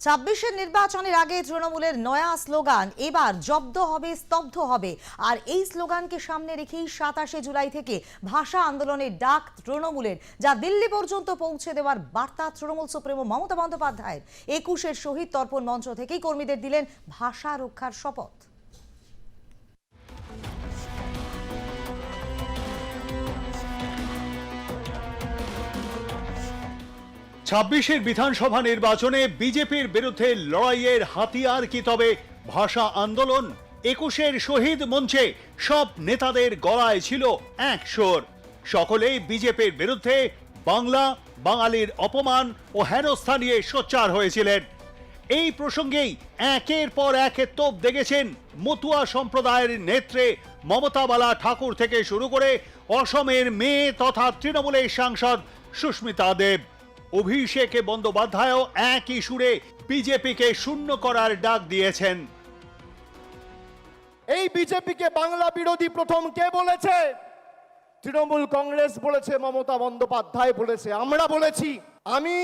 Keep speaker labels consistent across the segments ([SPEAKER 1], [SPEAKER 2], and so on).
[SPEAKER 1] ছাব্বিশের নির্বাচনের আগে তৃণমূলের নয়া স্লোগান, এবার জব্দ হবে, স্তব্ধ হবে। আর এই স্লোগানকে সামনে রেখেই সাতাশে জুলাই থেকে ভাষা আন্দোলনের ডাক তৃণমূলের, যা দিল্লি পর্যন্ত পৌঁছে দেওয়ার বার্তা তৃণমূল সুপ্রিমো মমতা বন্দ্যোপাধ্যায়ের। একুশের শহীদ তর্পণ মঞ্চ থেকেই কর্মীদের দিলেন ভাষা রক্ষার শপথ।
[SPEAKER 2] ছাব্বিশের বিধানসভা নির্বাচনে বিজেপির বিরুদ্ধে লড়াইয়ের হাতিয়ার কি তবে ভাষা আন্দোলন? একুশের শহীদ মঞ্চে সব নেতাদের গলায় ছিল এক সুর। সকলেই বিজেপির বিরুদ্ধে বাংলা, বাঙালির অপমান ও হেনস্থা নিয়ে সোচ্চার হয়েছিলেন। এই প্রসঙ্গেই একের পর এক তোপ দেখেছেন মতুয়া সম্প্রদায়ের নেত্রে মমতা বালা ঠাকুর থেকে শুরু করে অসমের মেয়ে তথা তৃণমূলের সাংসদ সুস্মিতা দেব। অভিষেক বন্দ্যোপাধ্যায়ও একই সুরে বিজেপিকে শূন্য করার ডাক দিয়েছেন।
[SPEAKER 3] এই বিজেপিকে বাংলা বিরোধী প্রথম কে বলেছে? তৃণমূল কংগ্রেস বলেছে, মমতা বন্দ্যোপাধ্যায় বলেছে। আমরা বলেছি, আমি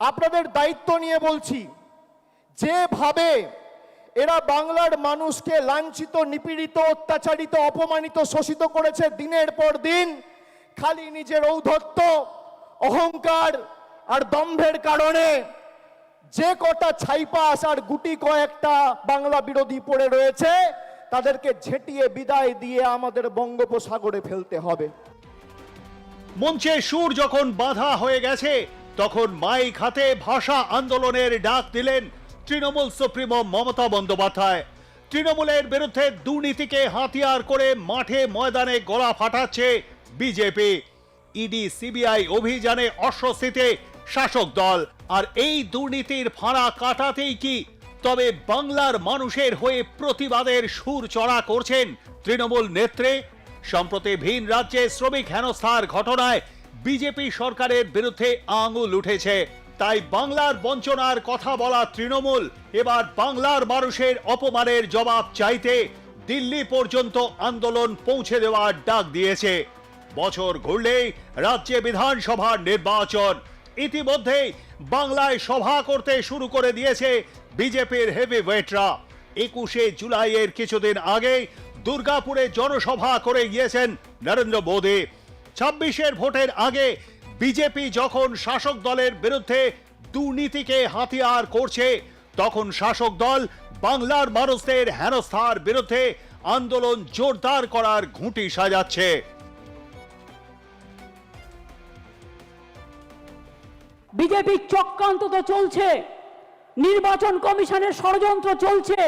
[SPEAKER 3] আপনাদের দায়িত্ব নিয়ে বলছি, যেভাবে এরা বাংলার মানুষকে লাঞ্ছিত, নিপীড়িত, অত্যাচারিত, অপমানিত, শোষিত করেছে দিনের পর দিন, খালি নিজের ঔদ্ধত্য অহংকার আর দম্ভের কারণে যে কটা ছাইপাস আর গুটি কয়েকটা বাংলা বিরোধী পড়ে রয়েছে, তাদেরকে ঝেঁটিয়ে বিদায় দিয়ে আমাদের বঙ্গোপসাগরে ফেলতে হবে।
[SPEAKER 2] মঞ্চে সুর যখন বাধা হয়ে গেছে, তখন মাইক হাতে ভাষা আন্দোলনের ডাক দিলেন তৃণমূল সুপ্রিমো মমতা বন্দ্যোপাধ্যায়। তৃণমূলের বিরুদ্ধে দুর্নীতিকে হাতিয়ার করে মাঠে ময়দানে গলা ফাটাচ্ছে বিজেপি। ইডি সিবিআই অভিযানে অস্বস্তিতে শাসক দল। আর এই দুর্নীতির ফাঁড়া কাটাতেই কি? তবে বাংলার মানুষের হয়ে প্রতিবাদের সুর চড়া করছেন তৃণমূল নেত্রে। সম্প্রতি ভিন রাজ্যে শ্রমিক হেনস্থার ঘটনায় বিজেপি সরকারের বিরুদ্ধে আঙুল উঠেছে। তাই বাংলার বঞ্চনার কথা বলা তৃণমূল, এবার বাংলার মানুষের অপমানের জবাব চাইতে দিল্লি পর্যন্ত আন্দোলন পৌঁছে দেওয়ার ডাক দিয়েছে। বছর ঘুরলেই রাজ্যে বিধানসভার নির্বাচন। ইতিমধ্যেই বাংলায় সভা করতে শুরু করে দিয়েছে বিজেপির হেভি ওয়েটরা একুশে জুলাইয়ের কিছুদিন আগে দুর্গাপুরে জনসভা করে গিয়েছেন নরেন্দ্র মোদী। ছাব্বিশের ভোটের আগে বিজেপি যখন শাসক দলের বিরুদ্ধে দুর্নীতিকে হাতিয়ার করছে, তখন শাসক দল বাংলার মানুষদের হেনস্থার বিরুদ্ধে আন্দোলন জোরদার করার ঘুঁটি সাজাচ্ছে।
[SPEAKER 4] বিজেপির চক্রান্ত তো চলছে, নির্বাচন কমিশনের ষড়যন্ত্র চলছে,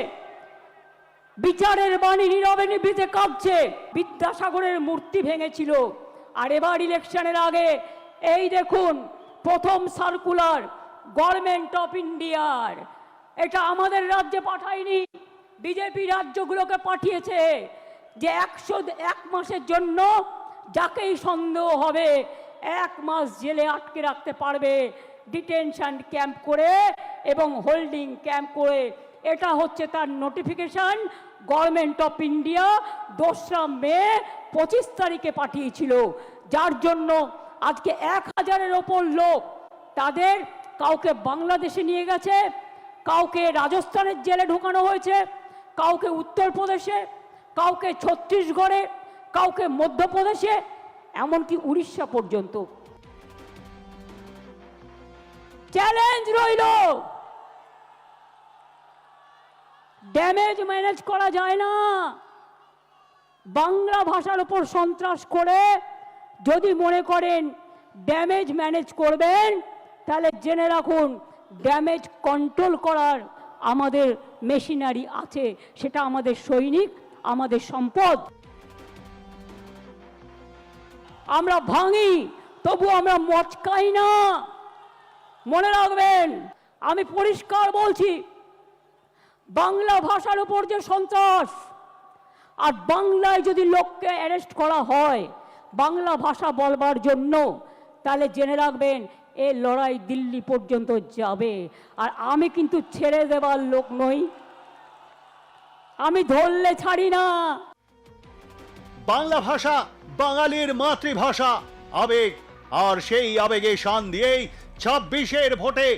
[SPEAKER 4] বিচারের বাণী নীরবে নিভৃতে কাঁপছে, বিদ্যাসাগরের মূর্তি ভেঙেছিল। আর এবার ইলেকশনের আগে, এই দেখুন, প্রথম সার্কুলার, গভর্নমেন্ট অফ ইন্ডিয়ার। এটা আমাদের রাজ্যে পাঠায়নি, বিজেপি রাজ্যগুলোকে পাঠিয়েছে যে একশো এক মাসের জন্য যাকেই সন্দেহ হবে এক মাস জেলে আটকে রাখতে পারবে। ডিটেনশন ক্যাম্প করে এবং হোল্ডিং ক্যাম্প করে। এটা হচ্ছে তার নোটিফিকেশন। গভর্নমেন্ট অফ ইন্ডিয়া দোসরা মে পঁচিশ তারিখে পাঠিয়েছিল। যার জন্য আজকে এক হাজারের ওপর লোক তাদের কাউকে বাংলাদেশে নিয়ে গেছে, কাউকে রাজস্থানের জেলে ঢোকানো হয়েছে, কাউকে উত্তরপ্রদেশে, কাউকে ছত্তিশগড়ে, কাউকে মধ্যপ্রদেশে এমনকি উড়িষ্যা পর্যন্ত। চ্যালেঞ্জ রইল। ড্যামেজ ম্যানেজ করা যায় না। বাংলা ভাষার উপর সন্ত্রাস করে যদি মনে করেন ড্যামেজ ম্যানেজ করবেন, তাহলে জেনে রাখুন ড্যামেজ কন্ট্রোল করার আমাদের মেশিনারি আছে, সেটা আমাদের সৈনিক, আমাদের সম্পদ। আমরা ভাঙি, তবু আমরা মচকাই না। মনে রাখবেন, আমি পরিষ্কার বলছি, বাংলা ভাষার উপর যে সন্ত্রাস, আর বাংলায় যদি লোককে অ্যারেস্ট করা হয়, বাংলা ভাষা বলবার জন্য, তাহলে জেনে রাখবেন, এ লড়াই দিল্লি পর্যন্ত যাবে। আর আমি কিন্তু ছেড়ে দেবার লোক নই। আমি ধরলে ছাড়ি না।
[SPEAKER 2] বাংলা ভাষা বাঙালির মাতৃভাষা, আবেগ। আর সেই আবেগে শান দিয়েই ছাব্বিশের ভোটে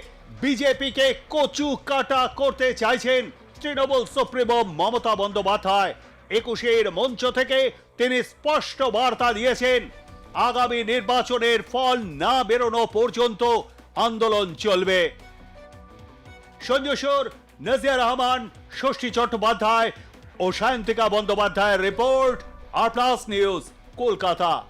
[SPEAKER 2] বিজেপিকে কচু কাটা করতে চাইছেন তৃণমূল সুপ্রিমো মমতা বন্দ্যোপাধ্যায়। একুশের মঞ্চ থেকে তিনি স্পষ্ট বার্তা দিয়েছেন, আগামী নির্বাচনের ফল না বেরোনো পর্যন্ত আন্দোলন চলবে। সঞ্জসর নজিয়া রহমান, ষষ্ঠী চট্টোপাধ্যায় ও সায়ন্তিকা বন্দ্যোপাধ্যায়ের report R plus news. Kolkata.